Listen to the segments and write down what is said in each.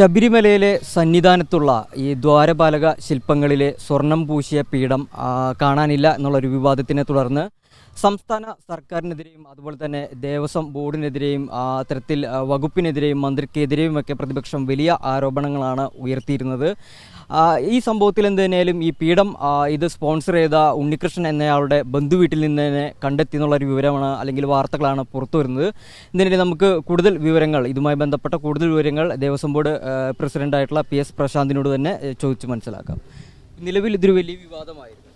ശബരിമലയിലെ സന്നിധാനത്തുള്ള ഈ ദ്വാരപാലക ശില്പങ്ങളിലെ സ്വർണം പൂശിയ പീഠം കാണാനില്ല എന്നുള്ളൊരു വിവാദത്തിനെ തുടർന്ന് സംസ്ഥാന സർക്കാരിനെതിരെയും അതുപോലെ തന്നെ ദേവസ്വം ബോർഡിനെതിരെയും അത്തരത്തിൽ വകുപ്പിനെതിരെയും മന്ത്രിക്കെതിരെയും ഒക്കെ പ്രതിപക്ഷം വലിയ ആരോപണങ്ങളാണ് ഉയർത്തിയിരുന്നത്. ഈ സംഭവത്തിൽ എന്ത് തന്നെയാലും ഈ പീഠം ഇത് സ്പോൺസർ ചെയ്ത ഉണ്ണികൃഷ്ണൻ എന്നയാളുടെ ബന്ധുവീട്ടിൽ നിന്ന് തന്നെ കണ്ടെത്തി എന്നുള്ളൊരു വിവരമാണ് അല്ലെങ്കിൽ വാർത്തകളാണ് പുറത്തു വരുന്നത്. ഇതിനിടെ നമുക്ക് കൂടുതൽ വിവരങ്ങൾ ഇതുമായി ബന്ധപ്പെട്ട കൂടുതൽ വിവരങ്ങൾ ദേവസ്വം ബോർഡ് പ്രസിഡന്റായിട്ടുള്ള പി എസ് പ്രശാന്തിനോട് തന്നെ ചോദിച്ചു മനസ്സിലാക്കാം. നിലവിൽ ഇതൊരു വലിയ വിവാദമായിരുന്നു.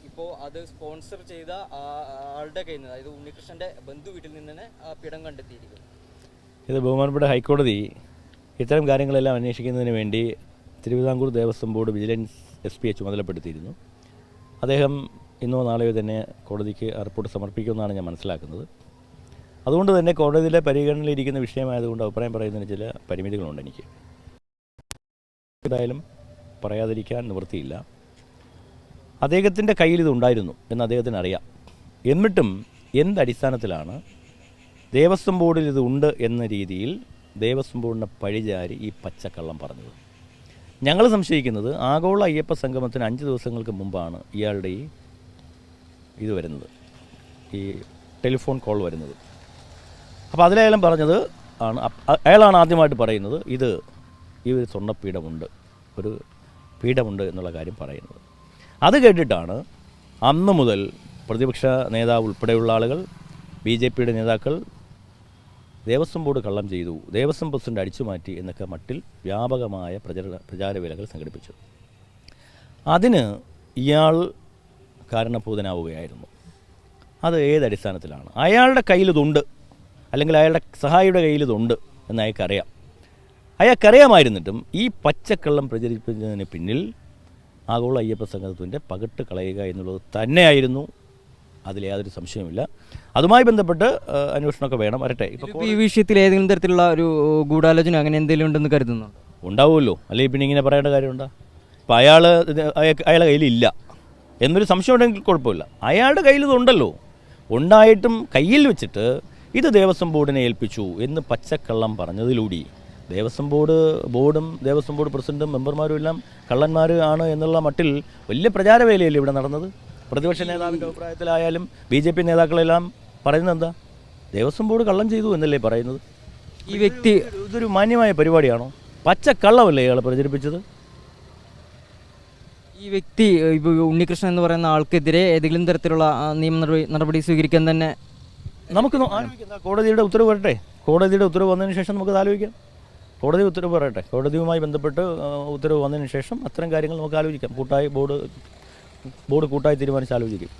അത് സ്പോൺസർ ചെയ്ത ആളുടെ കയ്യിൽ നിന്ന് അതായത് ഉണ്ണികൃഷ്ണന്റെ ബന്ധു വീട്ടിൽ നിന്ന് തന്നെ പീഠം കണ്ടെത്തിയിരിക്കുന്നു. ഇത് ബഹുമാനപ്പെട്ട ഹൈക്കോടതി ഇത്തരം കാര്യങ്ങളെല്ലാം അന്വേഷിക്കുന്നതിന് വേണ്ടി Travancore Devaswom board vigilance S പിയെ ചുമതലപ്പെടുത്തിയിരുന്നു അദ്ദേഹം ഇന്നോ നാളെയോ തന്നെ കോടതിക്ക് റിപ്പോർട്ട് സമർപ്പിക്കുമെന്നാണ് ഞാൻ മനസ്സിലാക്കുന്നത്. അതുകൊണ്ട് തന്നെ കോടതിയിലെ പരിഗണനയിലിരിക്കുന്ന വിഷയമായതുകൊണ്ട് അഭിപ്രായം പറയുന്നതിന് ചില പരിമിതികളുണ്ട് എനിക്ക്. എന്തായാലും പറയാതിരിക്കാൻ നിവൃത്തിയില്ല. അദ്ദേഹത്തിന്റെ കയ്യിൽ ഇത് ഉണ്ടായിരുന്നു എന്ന് അദ്ദേഹത്തിന് അറിയാം. എന്നിട്ടും എന്തടിസ്ഥാനത്തിലാണ് ദേവസ്വം ബോർഡിൽ ഇത് ഉണ്ട് എന്ന രീതിയിൽ ദേവസ്വം ബോർഡിന്റെ പഴിചാരി ഈ പച്ചക്കള്ളം പറഞ്ഞത്. ഞങ്ങൾ സംശയിക്കുന്നത് ആഗോള അയ്യപ്പ സംഗമത്തിന് അഞ്ച് ദിവസങ്ങൾക്ക് മുമ്പാണ് ഇയാളുടെ ഈ ഇത് വരുന്നത്. ഈ ടെലിഫോൺ കോൾ വരുന്നത്. അപ്പോൾ അതിലയാളും പറഞ്ഞത് ആണ്. അയാളാണ് ആദ്യമായിട്ട് പറയുന്നത് ഇത് ഈ ഒരു സ്വർണപീഠമുണ്ട് ഒരു പീഠമുണ്ട് എന്നുള്ള കാര്യം പറയുന്നത്. അത് കേട്ടിട്ടാണ് അന്ന് മുതൽ പ്രതിപക്ഷ നേതാവ് ഉൾപ്പെടെയുള്ള ആളുകൾ ബി ജെ പിയുടെ നേതാക്കൾ ദേവസ്വം ബോർഡ് കള്ളം ചെയ്തു ദേവസ്വം പ്രസിഡന്റ് അടിച്ചുമാറ്റി എന്നൊക്കെ മട്ടിൽ വ്യാപകമായ പ്രചരണ പ്രചാരവേലകൾ സംഘടിപ്പിച്ചു. അതിന് ഇയാൾ കാരണഭൂതനാവുകയായിരുന്നു. അത് ഏതടിസ്ഥാനത്തിലാണ് അയാളുടെ കയ്യിലിതുണ്ട് അല്ലെങ്കിൽ അയാളുടെ സഹായിയുടെ കയ്യിലിതുണ്ട് എന്ന് അയാൾക്കറിയാം. അയാൾക്കറിയാമായിരുന്നിട്ടും ഈ പച്ചക്കള്ളം പ്രചരിപ്പിക്കുന്നതിന് പിന്നിൽ ആഗോള അയ്യപ്പ സംഘത്തിന്റെ പകിട്ട് കളയുക എന്നുള്ളത് തന്നെയായിരുന്നു. അതിൽ യാതൊരു സംശയവുമില്ല. അതുമായി ബന്ധപ്പെട്ട് അന്വേഷണമൊക്കെ വേണം. വരട്ടെ. ഇപ്പോൾ ഈ വിഷയത്തിൽ ഏതെങ്കിലും തരത്തിലുള്ള ഒരു ഗൂഢാലോചന അങ്ങനെ എന്തെങ്കിലും ഉണ്ടെന്ന് കരുതുന്നു? ഉണ്ടാവുമല്ലോ. അല്ലെങ്കിൽ പിന്നെ ഇങ്ങനെ പറയേണ്ട കാര്യമുണ്ടോ? അപ്പോൾ അയാൾ അയാളുടെ കയ്യിലില്ല. എന്നൊരു സംശയം ഉണ്ടെങ്കിൽ കുഴപ്പമില്ല. അയാളുടെ കയ്യിൽ ഇതുണ്ടല്ലോ. ഉണ്ടായിട്ടും കയ്യിൽ വെച്ചിട്ട് ഇത് ദേവസ്വം ബോർഡിനെ ഏൽപ്പിച്ചു എന്ന് പച്ചക്കള്ളം പറഞ്ഞതിലൂടെ ദേവസ്വം ബോർഡ് ബോർഡും ദേവസ്വം ബോർഡ് പ്രസിഡന്റും മെമ്പർമാരും എല്ലാം കള്ളന്മാർ ആണ് എന്നുള്ള മട്ടിൽ വലിയ പ്രചാരവേലയല്ലേ ഇവിടെ നടന്നത്? പ്രതിപക്ഷ നേതാവിന്റെ അഭിപ്രായത്തിലായാലും ബി ജെ പി നേതാക്കളെല്ലാം പറയുന്നത് എന്താ? ദേവസ്വം ബോർഡ് കള്ളം ചെയ്തു എന്നല്ലേ പറയുന്നത്? ഈ വ്യക്തി ഇതൊരു- മാന്യമായ പരിപാടിയാണോ? പച്ച പച്ചക്കള്ളമല്ലേ ഇയാൾ പ്രചരിപ്പിച്ചത്? ഈ വ്യക്തി ഉണ്ണികൃഷ്ണൻ എന്ന് പറയുന്ന ആൾക്കെതിരെ ഏതെങ്കിലും തരത്തിലുള്ള നിയമ നടപടി- സ്വീകരിക്കാൻ തന്നെ നമുക്ക് ആലോചിക്കാം. കോടതിയുടെ ഉത്തരവ് വരട്ടെ. കോടതിയുടെ ഉത്തരവ് വന്നതിന് ശേഷം നമുക്ക് ആലോചിക്കാം. കോടതി ഉത്തരവ് പറയട്ടെ. കോടതിയുമായി ബന്ധപ്പെട്ട് ഉത്തരവ് വന്നതിന് ശേഷം അത്തരം കാര്യങ്ങൾ നമുക്ക് ആലോചിക്കാം. കൂട്ടായി ബോർഡ് ബോർഡ് കൂട്ടായി തീരുമാനിച്ച് ആലോചിക്കും.